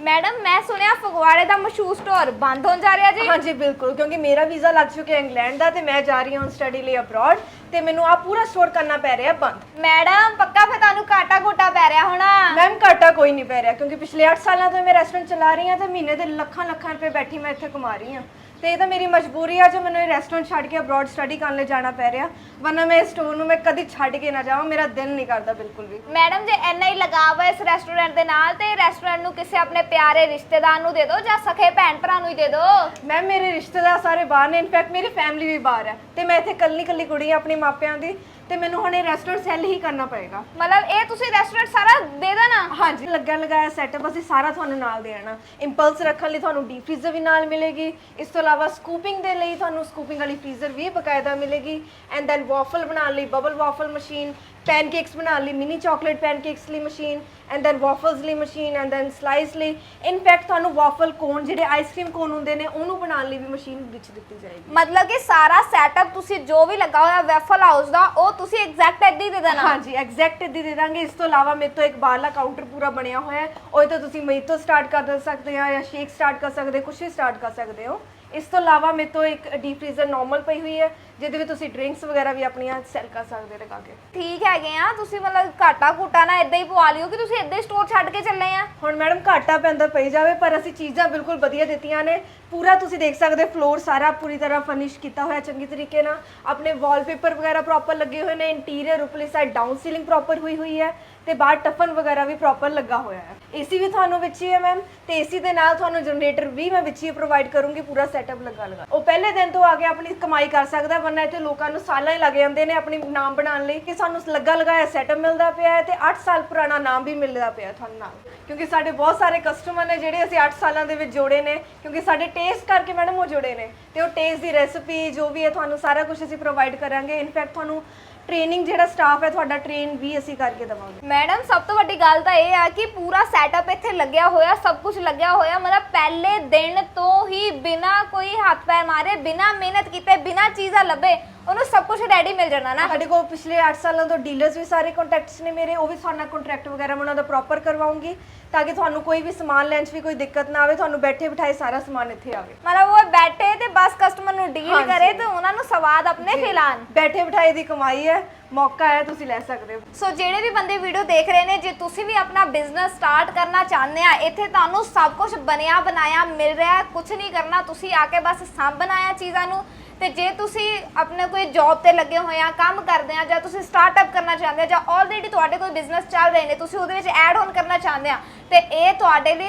Madam ਮੈਂ ਸੁਣਿਆ ਫਗਵਾੜੇ ਦਾ ਮਸ਼ਹੂਰ ਸਟੋਰ ਬੰਦ ਹੋਣ ਜਾ ਰਿਹਾ ਜੀ। ਹਾਂਜੀ ਬਿਲਕੁਲ ਕਿਉਂਕਿ ਮੇਰਾ ਵੀਜ਼ਾ ਲੱਗ ਚੁੱਕਿਆ ਇੰਗਲੈਂਡ ਦਾ ਤੇ ਮੈਂ ਜਾ ਰਹੀ ਹਾਂ ਸਟੱਡੀ ਲਈ ਅਬਰੋਡ ਤੇ ਮੈਨੂੰ ਆ ਪੂਰਾ ਸਟੋਰ ਕਰਨਾ ਪੈ ਰਿਹਾ ਬੰਦ। ਮੈਡਮ ਪੱਕਾ ਫੇ ਤੁਹਾਨੂੰ ਕਾਟਾ ਕੋਟਾ ਪੈ ਰਿਹਾ ਹੋਣਾ? ਮੈਮ ਘਾਟਾ ਕੋਈ ਨਹੀਂ ਪੈ ਰਿਹਾ ਕਿਉਂਕਿ ਪਿਛਲੇ 8 ਸਾਲਾਂ ਤੋਂ ਮੈਂ ਰੈਸਟੋਰੈਂਟ ਚਲਾ ਰਹੀ ਹਾਂ ਤੇ ਮਹੀਨੇ ਦੇ ਲੱਖਾਂ ਲੱਖਾਂ ਰੁਪਏ ਬੈਠੀ ਮੈਂ ਇੱਥੇ ਕਮਾ ਰਹੀ ਹਾਂ। ਤੇ ਇਹ ਤਾਂ ਮੇਰੀ ਮਜਬੂਰੀ ਆ ਜੋ ਮੈਨੂੰ ਇਹ ਰੈਸਟੋਰੈਂਟ ਛੱਡ ਕੇ ਅਬਰੋਡ ਸਟੱਡੀ ਕਰਨ ਲਈ ਜਾਣਾ ਪੈ ਰਿਹਾ ਵਰਨਾ ਮੈਂ ਇਸ ਸਟੋਰ ਨੂੰ ਮੈਂ ਕਦੀ ਛੱਡ ਕੇ ਨਾ ਜਾਵਾਂ ਮੇਰਾ ਦਿਲ ਨਹੀਂ ਕਰਦਾ ਬਿਲਕੁਲ ਵੀ। ਮੈਡਮ ਜੇ ਇੰਨਾ ਹੀ ਲਗਾਵ ਹੈ ਇਸ ਰੈਸਟੋਰੈਂਟ ਦੇ ਨਾਲ ਤੇ ਰੈਸਟੋਰੈਂਟ ਨੂੰ ਕਿਸੇ ਆਪਣੇ ਪਿਆਰੇ ਰਿਸ਼ਤੇਦਾਰ ਨੂੰ ਦੇ ਦਿਓ ਜਾਂ ਸਖੇ ਭੈਣ ਭਰਾ ਨੂੰ ਹੀ ਦੇ ਦਿਓ। ਮੈਮ ਮੇਰੇ ਰਿਸ਼ਤੇਦਾਰ ਸਾਰੇ ਬਾਹਰ ਨੇ ਇਨਫੈਕਟ ਮੇਰੀ ਫੈਮਿਲੀ ਵੀ ਬਾਹਰ ਹੈ ਤੇ ਮੈਂ ਇੱਥੇ ਕੱਲੀ ਕੱਲੀ ਕੁੜੀ ਆਪਣੇ ਮਾਪਿਆਂ ਦੀ ਤੇ ਮੈਨੂੰ ਹੁਣ ਇਹ ਰੈਸਟੋਰੈਂਟ ਸੈੱਲ ਹੀ ਕਰਨਾ ਪਏਗਾ। ਮਤਲਬ ਇਹ ਤੁਸੀਂ ਰੈਸਟੋਰੈਂਟ ਸਾਰਾ ਦੇ ਦੇਣਾ? ਹਾਂਜੀ ਲੱਗਾ ਲਗਾਇਆ ਸੈਟਅਪ ਅਸੀਂ ਸਾਰਾ ਤੁਹਾਨੂੰ ਨਾਲ ਦੇਣਾ ਇੰਪਲਸ ਰੱਖਣ ਲਈ ਤੁਹਾਨੂੰ ਡੀਪ ਫ੍ਰੀਜ਼ਰ ਵੀ ਨਾਲ ਮਿਲੇਗੀ। ਇਸ ਤੋਂ ਇਲਾਵਾ ਸਕੂਪਿੰਗ ਦੇ ਲਈ ਤੁਹਾਨੂੰ ਸਕੂਪਿੰਗ ਵਾਲੀ ਫ੍ਰੀਜ਼ਰ ਵੀ ਬਕਾਇਦਾ ਮਿਲੇਗੀ। ਐਂਡ ਦੈਨ ਵਾਫਲ ਬਣਾਉਣ ਲਈ ਬਬਲ ਵਾਫਲ ਮਸ਼ੀਨ ਪੈਨਕੇਕਸ ਬਣਾਉਣ ਲਈ ਮਿਨੀ ਚਾਕਲੇਟ ਪੈਨਕੇਕਸ ਲਈ ਮਸ਼ੀਨ ਐਂਡ ਦੈਨ ਵਾਫਲਸ ਲਈ ਮਸ਼ੀਨ ਐਂਡ ਦੈਨ ਸਲਾਈਸ ਲਈ ਇਨਫੈਕਟ ਤੁਹਾਨੂੰ ਵਾਫਲ ਕੋਨ ਜਿਹੜੇ ਆਈਸਕ੍ਰੀਮ ਕੋਨ ਹੁੰਦੇ ਨੇ ਉਹਨੂੰ ਬਣਾਉਣ ਲਈ ਵੀ ਮਸ਼ੀਨ ਵਿੱਚ ਦਿੱਤੀ ਜਾਏਗੀ ਮਤਲਬ ਕਿ ਸਾਰਾ ਸੈਟਅਪ ਤੁਸੀਂ ਜੋ ਵੀ ਲੱਗਾ ਹੋਇਆ ਵੈਫਲ ਹਾਊਸ ਦਾ ਉਹ ਤੁਸੀਂ ਐਗਜ਼ੈਕਟ ਐਡੀ ਦੇ ਦੇਣਾ ਹਾਂਜੀ ਐਗਜ਼ੈਕਟ ਦੇ ਦੇ ਦਾਂਗੇ ਇਸ ਤੋਂ ਇਲਾਵਾ ਮੇਰੇ ਤੋਂ ਇੱਕ ਬਾਹਰਲਾ ਕਾਊਂਟਰ ਪੂਰਾ ਬਣਿਆ ਹੋਇਆ ਹੈ ਉਹ ਤੋਂ ਤੁਸੀਂ ਮੋਹਿਤੋ ਸਟਾਰਟ ਕਰ ਸਕਦੇ ਆ ਜਾਂ ਸ਼ੇਕ ਸਟਾਰਟ ਕਰ ਸਕਦੇ ਕੁਛ ਵੀ ਸਟਾਰਟ ਕਰ ਸਕਦੇ ਹੋ ਇਸ ਤੋਂ ਇਲਾਵਾ ਮੇਰੇ ਤੋਂ ਇੱਕ ਡੀਪ ਫ੍ਰੀਜ਼ਰ ਨਾਰਮਲ ਪਈ ਹੋਈ ਹੈ ਜਿਹਦੇ ਵਿੱਚ ਤੁਸੀਂ ਡਰਿੰਕਸ ਵਗੈਰਾ ਵੀ ਆਪਣੀਆਂ ਸੈਲ ਕਰ ਸਕਦੇ ਲਗਾ ਕੇ। ਠੀਕ ਹੈਗੇ ਆ ਤੁਸੀਂ ਮਤਲਬ ਘਾਟਾ ਘੂਟਾ ਨਾ ਇਦਾਂ ਹੀ ਪਵਾ ਲਿਓ ਕਿ ਤੁਸੀਂ ਇਦਾਂ ਹੀ ਸਟੋਰ ਛੱਡ ਕੇ ਚੱਲੇ ਆ। ਹੁਣ ਮੈਡਮ ਘਾਟਾ ਪੈਂਦਾ ਪਈ ਜਾਵੇ ਪਰ ਅਸੀਂ ਚੀਜ਼ਾਂ ਬਿਲਕੁਲ ਵਧੀਆ ਦਿੱਤੀਆਂ ਨੇ। ਪੂਰਾ ਤੁਸੀਂ ਦੇਖ ਸਕਦੇ ਫਲੋਰ ਸਾਰਾ ਪੂਰੀ ਤਰ੍ਹਾਂ ਫਰਨਿਸ਼ ਕੀਤਾ ਹੋਇਆ ਚੰਗੀ ਤਰੀਕੇ ਨਾਲ। ਆਪਣੇ ਵਾਲਪੇਪਰ ਵਗੈਰਾ ਪ੍ਰੋਪਰ ਲੱਗੇ ਹੋਏ ਨੇ ਇੰਟੀਰੀਅਰ ਉਪਰਲੀ ਸਾਈਡ ਡਾਊਨ ਸੀਲਿੰਗ ਪ੍ਰੋਪਰ ਹੋਈ ਹੋਈ ਹੈ ਤੇ ਬਾਹਰ ਟਫਨ ਵਗੈਰਾ ਵੀ ਪ੍ਰੋਪਰ ਲੱਗਾ ਹੋਇਆ ਹੈ। ਏਸੀ ਵੀ ਤੁਹਾਨੂੰ ਵਿੱਚ ਹੀ ਹੈ ਮੈਮ ਤੇ ਏਸੀ ਦੇ ਨਾਲ ਤੁਹਾਨੂੰ ਜਨਰੇਟਰ ਵੀ ਮੈਂ ਵਿੱਚ ਹੀ ਪ੍ਰੋਵਾਈਡ ਕਰੂੰਗੀ ਪੂਰਾ ਸੈਟਅਪ ਲੱਗਾ ਲਗਾ। ਉਹ ਪਹਿਲੇ ਦਿਨ ਤੋਂ ਆ ਕੇ ਆਪਣੀ ਕਮਾਈ ਕਰ ਸਕਦਾ, ਵਰਨਾ ਇੱਥੇ ਲੋਕਾਂ ਨੂੰ ਸਾਲਾਂ ਹੀ ਲੱਗ ਜਾਂਦੇ ਨੇ ਆਪਣੀ ਨਾਮ ਬਣਾਉਣ ਲਈ ਕਿ ਸਾਨੂੰ ਲੱਗਾ ਲਗਾਇਆ ਸੈਟਅਪ ਮਿਲਦਾ ਪਿਆ ਹੈ ਤੇ 8 ਸਾਲ ਪੁਰਾਣਾ ਨਾਮ ਵੀ ਮਿਲਦਾ ਪਿਆ ਤੁਹਾਨੂੰ ਨਾਲ। ਕਿਉਂਕਿ ਸਾਡੇ ਬਹੁਤ ਸਾਰੇ ਕਸਟਮਰ ਨੇ ਜਿਹੜੇ ਅਸੀਂ 8 ਸਾਲਾਂ ਦੇ ਵਿੱਚ ਜੋੜੇ ਨੇ, ਕਿਉਂਕਿ ਸਾਡੇ ਟੇਸਟ ਕਰਕੇ ਮੈਡਮ ਉਹ ਜੁੜੇ ਨੇ। ਤੇ ਉਹ ਟੇਸਟ ਦੀ ਰੈਸਪੀ ਜੋ ਵੀ ਹੈ, ਤੁਹਾਨੂੰ ਸਾਰਾ ਕੁਝ ਅਸੀਂ ਪ੍ਰੋਵਾਈਡ ਕਰਾਂਗੇ। ਇਨਫੈਕਟ ਤੁਹਾਨੂੰ ਟ੍ਰੇਨਿੰਗ ਜਿਹੜਾ ਸਟਾਫ ਹੈ, ਤੁਹਾਡਾ ਟ੍ਰੇਨ ਵੀ ਅਸੀਂ ਕਰਕੇ ਦੇਵਾਂਗੇ। ਮੈਡਮ ਸਭ ਤੋਂ ਵੱਡੀ ਗੱਲ ਤਾਂ ਇਹ ਆ ਕਿ ਪੂਰਾ ਸੈਟਅਪ ਇੱਥੇ ਲੱਗਿਆ ਹੋਇਆ, ਸਭ ਕੁਝ ਲੱਗਿਆ ਹੋਇਆ, ਮਤਲਬ ਪਹਿਲੇ ਦਿਨ ਤੋਂ ਹੀ ਬਿਨਾ ਕੋਈ ਹੱਥ ਪੈਰ ਮਾਰੇ, ਬਿਨਾ ਮਿਹਨਤ ਕੀਤੇ, ਬਿਨਾ ਚੀਜ਼ਾਂ ਲੱਭੇ ਉਹਨੂੰ ਸਭ ਕੁਝ ਰੈਡੀ ਮਿਲ ਜਾਣਾ ਨਾ। ਸਾਡੇ ਕੋਲ ਪਿਛਲੇ 8 ਸਾਲਾਂ ਤੋਂ ਡੀਲਰਸ ਵੀ ਸਾਰੇ ਕੰਟੈਕਟਸ ਨੇ ਮੇਰੇ ਉਹ ਵੀ ਨਾਲ ਕੰਟਰੈਕਟ ਵਗੈਰਾ ਮੈਂ ਉਹਨਾਂ ਦਾ ਪ੍ਰੋਪਰ ਕਰਵਾਉਂਗੀ ਤਾਂ ਕਿ ਤੁਹਾਨੂੰ ਕੋਈ ਵੀ ਸਮਾਨ ਲੈਣ 'ਚ ਵੀ ਕੋਈ ਦਿੱਕਤ ਨਾ ਆਵੇ ਤੁਹਾਨੂੰ ਬੈਠੇ ਬਿਠਾਏ ਸਾਰਾ ਸਮਾਨ ਇੱਥੇ ਆਵੇ। ਮਤਲਬ ਉਹ ਬੈਠੇ ਤੇ ਬਸ ਕਸਟਮਰ ਨੂੰ ਡੀਲ। ਕਰੇ ਤੇ ਉਹਨਾਂ ਨੂੰ ਸਵਾਦ ਆਪਣੇ ਖਿਲਾਣ। ਬੈਠੇ ਬਿਠਾਏ ਦੀ ਕਮਾਈ ਹੈ ਮੌਕਾ ਹੈ ਤੁਸੀਂ ਲੈ ਸਕਦੇ ਹੋ। ਸੋ ਜਿਹੜੇ ਵੀ ਬੰਦੇ ਵੀਡੀਓ ਦੇਖ ਰਹੇ ਨੇ ਜੇ ਤੁਸੀਂ ਵੀ ਆਪਣਾ ਬਿਜ਼ਨਸ ਸਟਾਰਟ ਕਰਨਾ ਚਾਹੁੰਦੇ ਆ ਇੱਥੇ ਤੁਹਾਨੂੰ ਸਭ ਕੁਝ ਬਣਿਆ ਬਣਾਇਆ ਮਿਲ ਰਿਹਾ ਕੁਝ ਨਹੀਂ ਕਰਨਾ ਤੁਸੀਂ ਆ ਕੇ ਬਸ ਸਾਂਭਣ ਆਇਆ ਚੀਜ਼ਾਂ ਨੂੰ। ਤੇ ਜੇ ਤੁਸੀਂ ਆਪਣੇ ਕੋਈ ਜੌਬ ਤੇ ਲੱਗੇ ਹੋਏ ਆ, ਕੰਮ ਕਰਦੇ ਆ, ਜਾਂ ਤੁਸੀਂ ਸਟਾਰਟਅਪ ਕਰਨਾ ਚਾਹੁੰਦੇ ਆ, ਜਾਂ ਆਲਰੇਡੀ ਤੁਹਾਡੇ ਕੋਈ ਬਿਜ਼ਨਸ ਚੱਲ ਰਹੇ ਨੇ, ਤੁਸੀਂ ਉਹਦੇ ਵਿੱਚ ਐਡ ਆਨ ਕਰਨਾ ਚਾਹੁੰਦੇ ਆ, ਤੇ ਇਹ ਤੁਹਾਡੇ ਲਈ